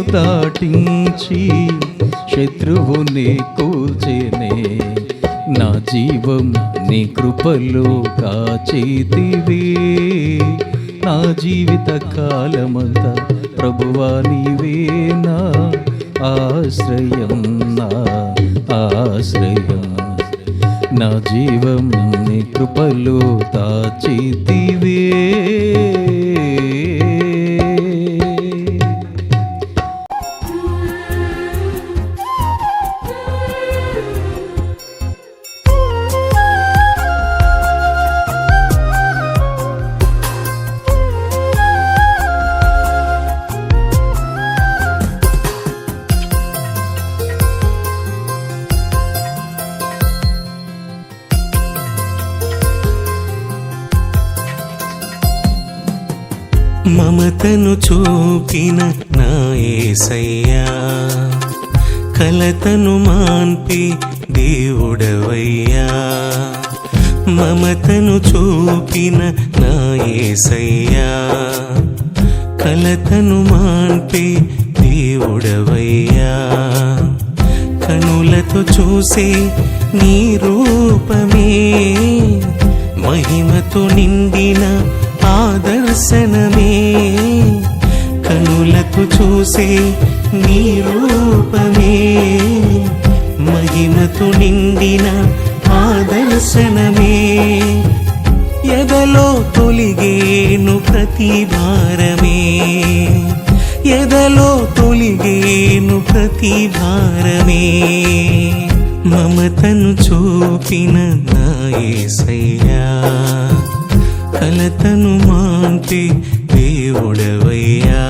దాటించి శత్రువుని కూల్చేనే నా జీవం నీ కృపలో కాచేతివే. నా జీవిత కాలమంతా ప్రభువా నీవే ఆశ్రయం నా ఆశ్రయం. నా జీవం నీ కృపలో దాచితివే మమతను చూపిన నా కలతను మాన్పి దేవుడవయ్యా. మమతను చూపిన నా యేసయ్యా కలతను మాన్పి దేవుడవయ్యా. కనులతో చూసే నీ రూపమే మహిమతో నిండిన దర్శనమే కనులకు చూసే నీ రూపమే. మహిమతు నిండిన ఆ దర్శనమే. ఎదలో తొలిగేను ప్రతి భారమే ఎదలో తొలిగేను ప్రతి భారమే మమతను చూపిన నాయసయ్యా కలతను మాంతి దేవుడవయ్యా.